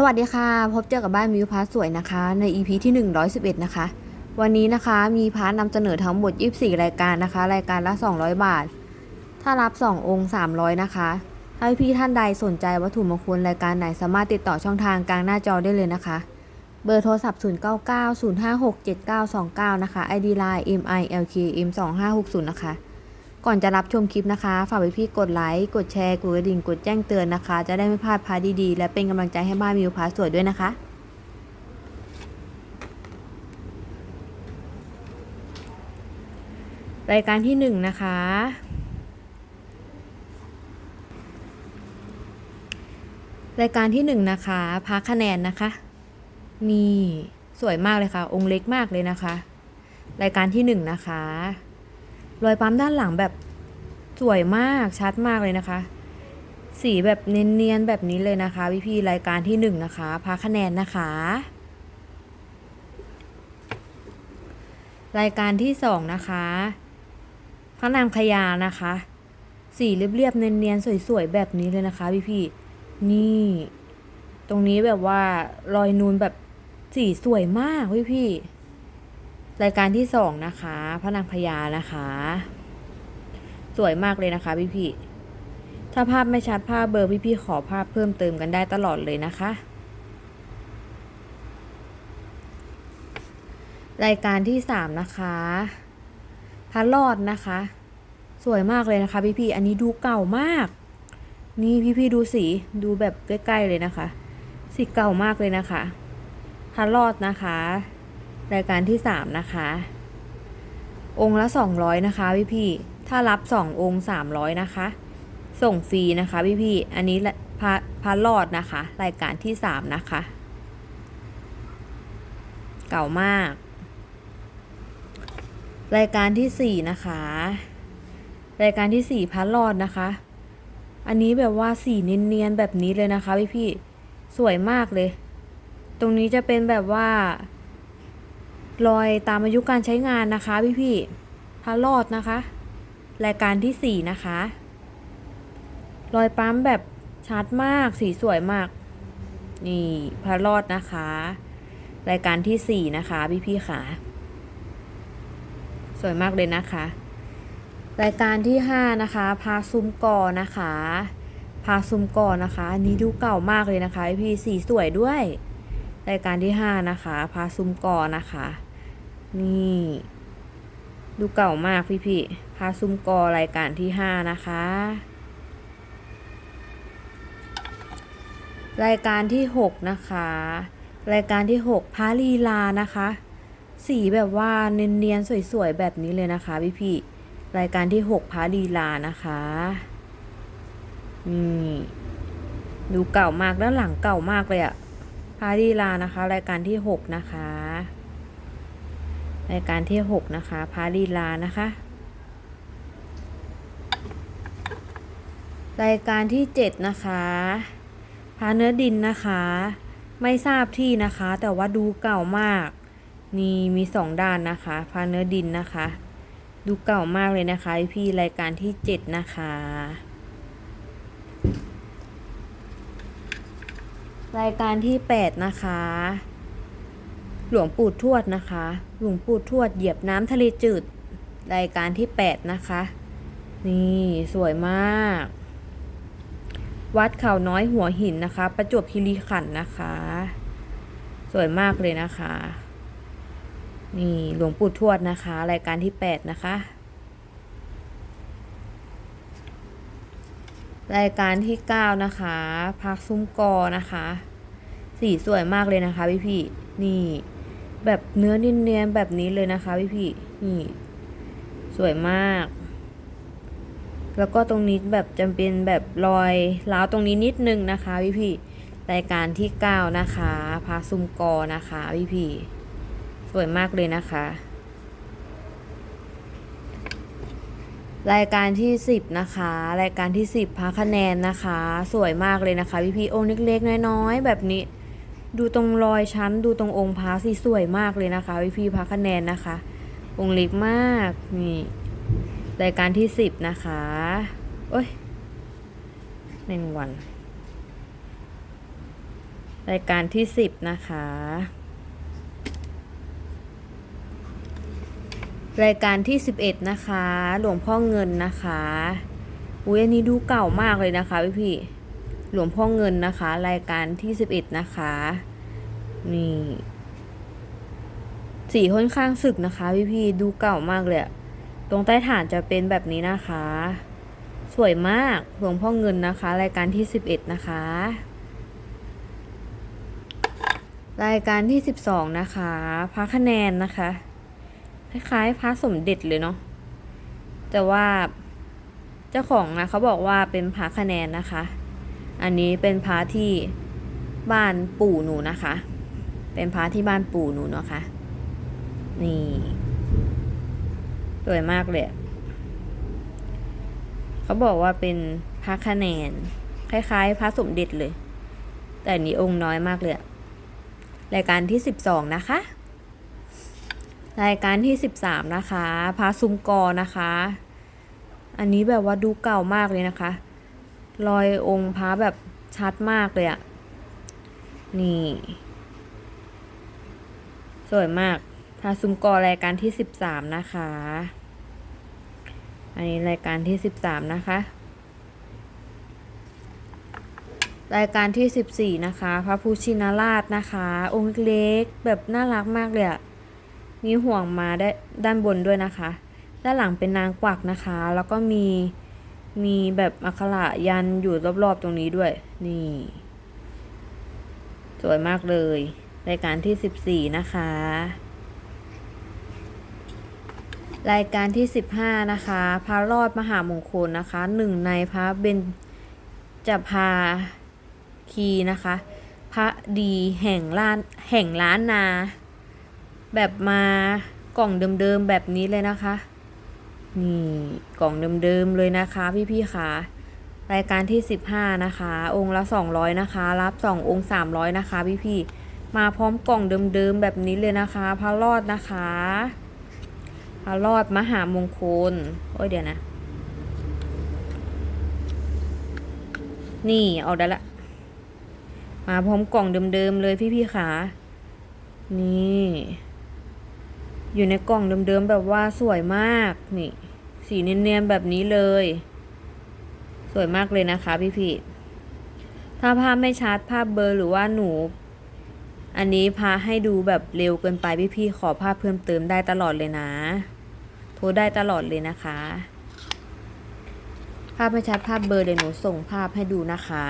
สวัสดีค่ะ พบเจอกับบ้านมิวพาร์ทสวยนะคะ ใน EP ที่ 111 นะคะ วันนี้นะคะมีพาร์ทนำเสนอทั้งหมด 24 รายการนะคะ รายการละ 200 บาท ถ้ารับ 2 องค์ 300 นะคะถ้าพี่ท่านใดสนใจวัตถุมงคลรายการไหนสามารถติดต่อช่องทางกลางหน้าจอได้เลยนะคะ เบอร์โทรศัพท์ 0990567929 นะคะ ID Line milkm2560 นะคะ ก่อนจะรับชมคลิปนะคะ ฝากไว้พี่กดไลค์ กดแชร์ กดกระดิ่ง กดแจ้งเตือนนะคะ จะได้ไม่พลาดพาดีๆ และเป็นกำลังใจให้บ้านมิวพาสวยด้วยนะคะ รายการที่หนึ่งนะคะ รายการที่หนึ่งนะคะพักคะแนนนะคะ นี่สวยมากเลยค่ะ องค์เล็กมากเลยนะคะ รายการที่หนึ่งนะคะ รอยปั๊มด้านหลังแบบสวยมากชัดมากเลยนะคะ สีแบบเนียนๆแบบนี้เลยนะคะพี่พี่รายการที่หนึ่งนะคะพาคะแนนนะคะ รายการที่สองนะคะพระนางขยานะคะ สีเรียบๆเนียนๆสวยๆแบบนี้เลยนะคะพี่พี่นี่ ตรงนี้แบบว่ารอยนูนแบบสีสวยมากพี่พี่ รายการที่สองนะคะ พระนางพญานะคะ สวยมากเลยนะคะพี่พี่ถ้าภาพไม่ชัดภาพเบอร์พี่พี่ขอภาพเพิ่มเติมกันได้ตลอดเลยนะคะ รายการที่สามนะคะพระรอดนะคะ สวยมากเลยนะคะ พี่พี่อันนี้ดูเก่ามาก นี่พี่พี่ดูสีดูแบบใกล้ๆเลยนะคะ สีเก่ามากเลยนะคะพระรอดนะคะ รายการที่สามนะคะ องค์ละสองร้อยนะคะพี่พี่ถ้ารับสององค์สามร้อยนะคะ ส่งฟรีนะคะพี่พี่อันนี้ละพระพระรอดนะคะ รายการที่สามนะคะ เก่ามาก รายการที่สี่นะคะ รายการที่สี่พระรอดนะคะ อันนี้แบบว่าสีเนียนๆแบบนี้เลยนะคะพี่พี่สวยมากเลย ตรงนี้จะเป็นแบบว่า รอยตามอายุการใช้งานนะคะพี่พี่พระรอดนะคะ รายการที่สี่นะคะ รอยปั๊มแบบชัดมากสีสวยมาก นี่พระรอดนะคะ รายการที่สี่นะคะ พี่พี่ๆค่ะ สวยมากเลยนะคะ รายการที่ห้านะคะ พาซุมกอนะคะพาซุมกอนะคะ อันนี้ดูเก่ามากเลยนะคะพี่พี่สีสวยด้วยรายการที่ห้านะคะ พาซุมกอนะคะ นี่ ดูเก่ามากพี่พี่พาซุมกอรายการที่ห้านะคะ รายการที่หกนะคะ รายการที่หกพาลีลานะคะ สีแบบว่าเนียนๆสวยๆแบบนี้เลยนะคะพี่พี่รายการที่หกพาลีลานะคะนี่ดูเก่ามากด้านหลังเก่ามากเลยอะพาลีลานะคะ รายการที่หกนะคะ รายการที่หกนะคะพาลีลานะคะ รายการที่เจ็ดนะคะพาเนื้อดินนะคะ ไม่ทราบที่นะคะ แต่ว่าดูเก่ามาก นี่มีสองด้านนะคะพาเนื้อดินนะคะ ดูเก่ามากเลยนะคะพี่รายการที่เจ็ดนะคะรายการที่แปดนะคะ หลวงปู่ทวดนะคะ หลวงปู่ทวดเหยียบน้ำทะเลจืด รายการที่แปดนะคะ นี่สวยมาก วัดเขาน้อยหัวหินนะคะ ประจวบคีรีขันธ์นะคะ สวยมากเลยนะคะ นี่หลวงปู่ทวดนะคะ รายการที่แปดนะคะ รายการที่เก้านะคะพักซุ้มกอนะคะ สีสวยมากเลยนะคะพี่พี่นี่ แบบเนื้อเนียนๆแบบนี้เลยนะคะพี่พี่นี่สวยมาก แล้วก็ตรงนี้แบบจำเป็นแบบรอยร้าวตรงนี้นิดนึงนะคะพี่พี่รายการที่เก้านะคะพาซุมกอนะคะพี่พี่สวยมากเลยนะคะ รายการที่สิบนะคะ รายการที่สิบพาคะแนนนะคะ สวยมากเลยนะคะพี่พี่องค์เล็กๆน้อยๆแบบนี้ ดูตรงรอยชั้น ดูตรงองค์พระสิสวยมากเลยนะคะพี่พี่ๆพาคะแนนนะคะ องค์เล็กมากนี่รายการที่สิบนะคะโอ้ยหนึ่งวัน รายการที่สิบนะคะ รายการที่สิบเอ็ดนะคะ หลวงพ่อเงินนะคะอุ้ยอันนี้ดูเก่ามากเลยนะคะพี่พี่ หลวงพ่อเงินนะคะ รายการที่สิบเอ็ดนะคะนี่สีค่อนข้างสึกนะคะ พี่พี่ดูเก่ามากเลยตรงใต้ฐานจะเป็นแบบนี้นะคะ สวยมากหลวงพ่อเงินนะคะ รายการที่สิบเอ็ดนะคะ รายการที่สิบสองนะคะพระคะแนนนะคะ คล้ายๆพระสมเด็จเลยเนาะแต่ว่าเจ้าของนะเขาบอกว่าเป็นพระคะแนนนะคะ อันนี้เป็นพระที่บ้านปู่หนูนะคะ เป็นพระที่บ้านปู่หนูเนาะคะนี่สวยมากเลย เขาบอกว่าเป็นพระคะแนน คล้ายๆ พระสมเด็จเลย แต่อันนี้องค์น้อยมากเลย รายการที่สิบสองนะคะ รายการที่สิบสามนะคะ พระซุ้มกอนะคะ อันนี้แบบว่าดูเก่ามากเลยนะคะ รอยองค์พระแบบชัดมากเลยอะนี่ สวยมากพระซุ้มกอรายการที่สิบสามนะคะ อันนี้รายการที่สิบสามนะคะ รายการที่สิบสี่นะคะ พระพุชินราชนะคะ องค์เล็กแบบน่ารักมากเลยอะมีห่วงมาได้ด้านบนด้วยนะคะ ด้านหลังเป็นนางกวักนะคะ แล้วก็มี มีแบบอักขระยันอยู่รอบๆตรงนี้ด้วย นี่ สวยมากเลย รายการที่สิบสี่นะคะ รายการที่สิบห้านะคะ พระรอดมหามงคลนะคะหนึ่งในพระเบญจภาคีนะคะ พระดีแห่งล้านแห่งล้านนา แบบมากล่องเดิมๆแบบนี้เลยนะคะ นี่กล่องเดิมๆเลยนะคะ พี่ๆค่ะรายการที่ 15 นะคะ องค์ละ 200 นะคะ รับ 2 องค์ 300 นะคะ พี่ๆมาพร้อมกล่องเดิมๆแบบนี้เลยนะคะพระรอดนะคะพระรอดมหามงคลโอ้ยเดี๋ยวนะ นี่เอาได้ละ มาพร้อมกล่องเดิมๆเลยพี่ๆค่ะนี่ อยู่ในกล่องเดิมๆแบบว่าสวยมากนี่สีเนียนๆแบบนี้เลย สวยมากเลยนะคะพี่ๆถ้าภาพไม่ชัดภาพเบลอร์หรือว่าหนู อันนี้พาให้ดูแบบเร็วเกินไปพี่ๆขอภาพเพิ่มเติมได้ตลอดเลยนะ โทรได้ตลอดเลยนะคะ ภาพไม่ชัดภาพเบลอร์เดี๋ยวหนูส่งภาพให้ดูนะคะ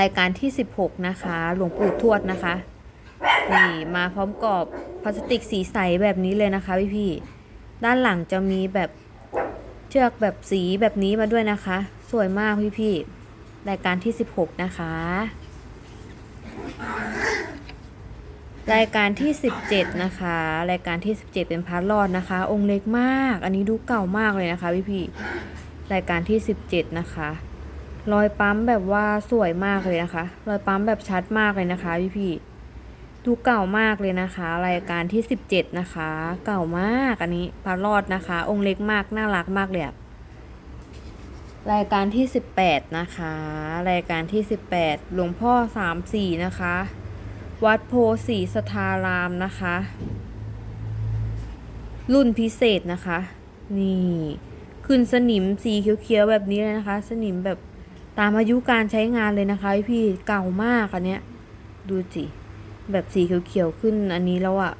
รายการที่ 16 นะคะ หลวงปู่ทวดนะคะนี่มาพร้อมกรอบ พลาสติกสีใสแบบนี้เลยนะคะพี่พี่ด้านหลังจะมีแบบเชือกแบบสีแบบนี้มาด้วยนะคะ สวยมากพี่พี่รายการที่ 16 นะคะ รายการที่ 17 นะคะ รายการที่ 17 เป็นพาร์ทรอดนะคะ องค์เล็กมาก อันนี้ดูเก่ามากเลยนะคะพี่พี่รายการที่ 17 นะคะรอยปั๊มแบบว่าสวยมากเลยนะคะ รอยปั๊มแบบชัดมากเลยนะคะพี่พี่ ดูเก่ามากเลยนะคะ รายการที่ 17 นะคะ เก่ามากอันนี้พระรอดนะคะ องค์เล็กมากน่ารักมากเลยรายการที่ 18 นะคะ รายการที่ 18 หลวงพ่อ 34 นะคะ วัดโพสีสทารามนะคะ รุ่นพิเศษนะคะ นี่ขึ้นสนิมสีเขียวๆแบบนี้เลยนะคะ สนิมแบบตามอายุการใช้งานเลยนะคะพี่เก่ามากอันเนี้ยดูสิ แบบสีเขียวๆขึ้นอันนี้แล้วอะ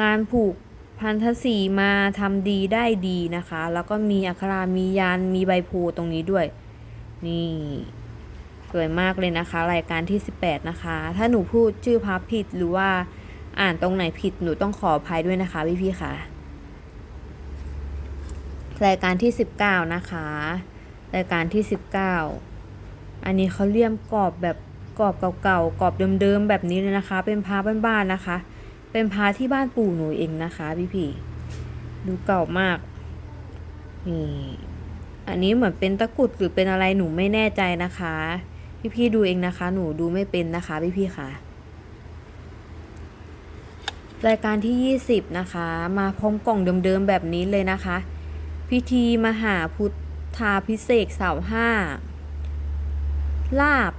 งานผูกพันธสีมาทำดีได้ดีนะคะ แล้วก็มีอักขรามียานมีใบโพตรงนี้ด้วย นี่สวยมากเลยนะคะ รายการที่ 18 นะคะ ถ้าหนูพูดชื่อพับผิดหรือว่าอ่านตรงไหนผิดหนูต้องขออภัยด้วยนะคะพี่ๆค่ะ รายการที่ 19 นะคะ รายการที่ 19 อันนี้เขาเลี่ยมกรอบแบบ กรอบเก่าๆกรอบเดิมๆแบบนี้เลยนะคะ เป็นพาบ้านๆนะคะ เป็นพาที่บ้านปู่หนูเองนะคะพี่ๆดูเก่ามากนี่อันนี้เหมือนเป็นตะกรุดหรือเป็นอะไรหนูไม่แน่ใจนะคะ พี่ๆดูเองนะคะ หนูดูไม่เป็นนะคะพี่ๆค่ะรายการที่ 20 นะคะ มาพร้อมกล่องเดิมๆแบบนี้เลยนะคะ พิธีมหาพุทธาพิเศษเสาห้าลาบ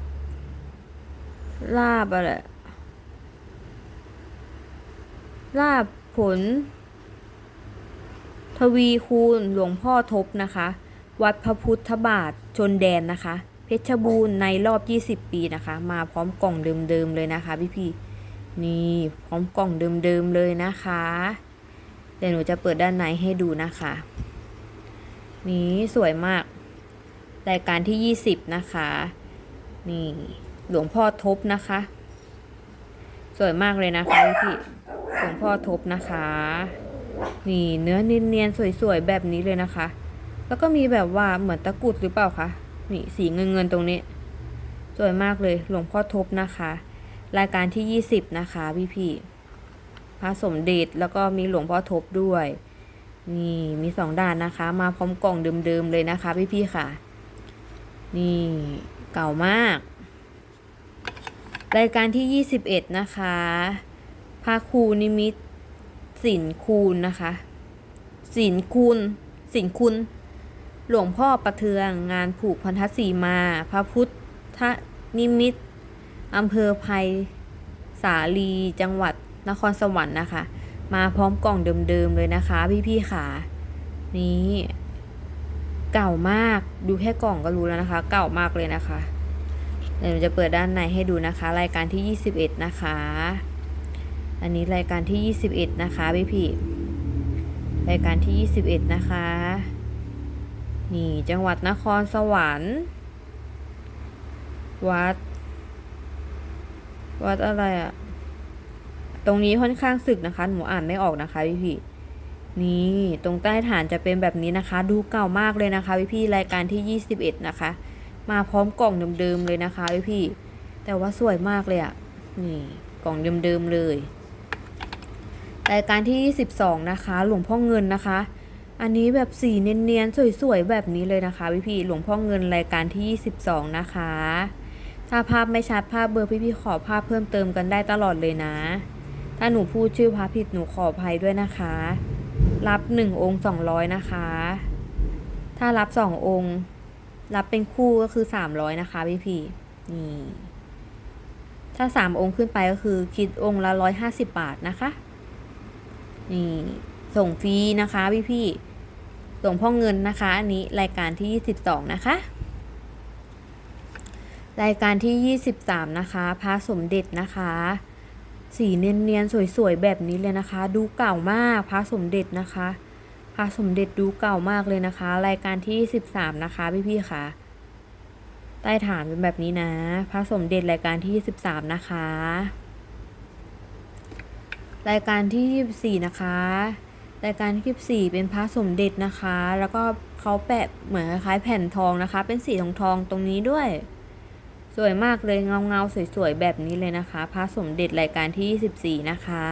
ลาบอะไรลาบผล ทวีคูณหลวงพ่อทบนะคะ วัดพระพุทธบาทชนแดนนะคะ เพชรบูรณ์ในรอบ 20 ปีนะคะ มาพร้อมกล่องเดิมๆเลยนะคะ พี่ๆนี่พร้อมกล่องเดิมๆเลยนะคะเดี๋ยวหนูจะเปิดด้านในให้ดูนะคะนี่สวยมาก รายการที่ 20 นะคะ นี่ หลวงพ่อทบนะคะ สวยมากเลยนะคะพี่หลวงพ่อทบนะคะ นี่เนื้อเนียนๆสวยๆแบบนี้เลยนะคะ แล้วก็มีแบบว่าเหมือนตะกรุดหรือเปล่าคะนี่สีเงินเงินๆตรงนี้ สวยมากเลยหลวงพ่อทบนะคะ รายการที่20นะคะพี่ๆพระสมเด็จแล้วก็มีหลวงพ่อทบด้วย นี่มีสองด้านนะคะ มาพร้อมกล่องเดิมๆเลยนะคะ พี่ๆค่ะ นี่เก่ามาก รายการที่ 21 นะคะพระครูนิมิตสินคูณนะคะสินคูณสินคุณ หลวงพ่อประเทืองงานผูกพันธสีมา พระพุทธนิมิตอำเภอไพสาลีจังหวัดนครสวรรค์นะคะ มาพร้อมกล่องเดิมๆเลยนะคะ พี่ๆค่ะ นี่เก่ามากดูแค่กล่องก็รู้แล้วนะคะ เก่ามากเลยนะคะ เดี๋ยวจะเปิดด้านในให้ดูนะคะ รายการที่ 21 นะคะ อันนี้รายการที่ 21 นะคะพี่พี่รายการที่ 21 นะคะ นี่จังหวัดนครสวรรค์ วัด วัดอะไรอะตรงนี้ค่อนข้างสึกนะคะ หนูอ่านไม่ออกนะคะพี่พี่นี่ตรงใต้ฐานจะเป็นแบบนี้นะคะ ดูเก่ามากเลยนะคะพี่พี่รายการที่ 21 นะคะ มาพร้อมกล่องเดิมๆเลยนะคะพี่พี่ๆแต่ว่าสวยมากเลยอะ่ะนี่กล่องเดิมๆเลยรายการที่ 22 นะคะ หลวงพ่อเงินนะคะ อันนี้แบบสีเนียนๆสวยๆแบบนี้เลยนะคะพี่พี่ๆหลวงพ่อเงินรายการที่ 22 นะคะ ถ้าภาพไม่ชัดภาพเบอร์พี่พี่ๆขอภาพเพิ่มเติมกันได้ตลอดเลยนะ ถ้าหนูพูดชื่อพระผิดหนูขออภัยด้วยนะคะ รับ 1 องค์ 200 นะคะ ถ้ารับ 2 องค์ รับเป็นคู่ก็คือสามร้อยนะคะพี่พี่นี่ถ้าสามองค์ขึ้นไปก็คือคิดองค์ละร้อยห้าสิบบาทนะคะ นี่ ส่งฟรีนะคะพี่พี่ส่งพ่อเงินนะคะ อันนี้รายการที่ยี่สิบสองนะคะ รายการที่ยี่สิบสามนะคะพระสมเด็จนะคะ สีเนียนๆสวยๆแบบนี้เลยนะคะ ดูเก่ามากพระสมเด็จนะคะ พระสมเด็จดูเก่ามากเลยนะคะ รายการที่ 13 นะคะพี่ๆค่ะ ใต้ฐานเป็นแบบนี้นะพระสมเด็จรายการที่ 13 นะคะ รายการที่ 24 นะคะ รายการที่24เป็นพระสมเด็จนะคะ แล้วก็เขาแปะเหมือนคล้ายแผ่นทองนะคะ เป็นสีทองทองตรงนี้ด้วย สวยมากเลยเงาเงาสวยๆ แบบนี้เลยนะคะ พระสมเด็จรายการที่ 24 นะคะ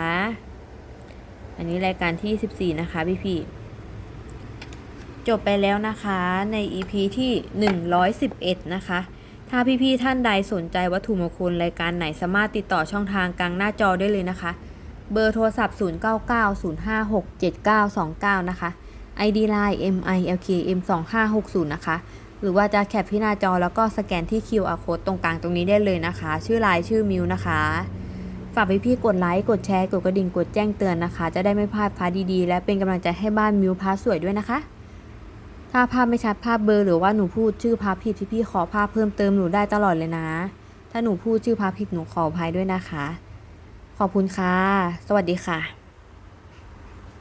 อันนี้รายการที่ 14 นะคะพี่ๆ จบไปแล้วนะคะใน EP ที่ 111 นะคะ ถ้าพี่ๆท่านใดสนใจวัตถุมงคลรายการไหนสามารถติดต่อช่องทางกลางหน้าจอได้เลยนะคะ เบอร์โทรศัพท์ 0990567929 นะคะ ID Line milkm2560 นะคะ หรือว่าจะแคปที่หน้าจอแล้วก็สแกนที่ QR code ตรงกลางตรงนี้ได้เลยนะคะ ชื่อไลน์ชื่อมิวนะคะ ฝากพี่ๆกดไลค์กดแชร์กดกระดิ่งกดแจ้งเตือนนะคะ จะได้ไม่พลาดพาดีๆ และเป็นกำลังใจให้บ้านมิวพาร์ทสวยด้วยนะคะ ถ้าภาพไม่ชัดภาพเบลอร์หรือว่าหนูพูดชื่อภาพผิดพี่พี่ๆขอภาพเพิ่มเติมหนูได้ตลอดเลยนะ ถ้าหนูพูดชื่อภาพผิดหนูขออภัยด้วยนะคะ ขอบคุณค่ะ สวัสดีค่ะ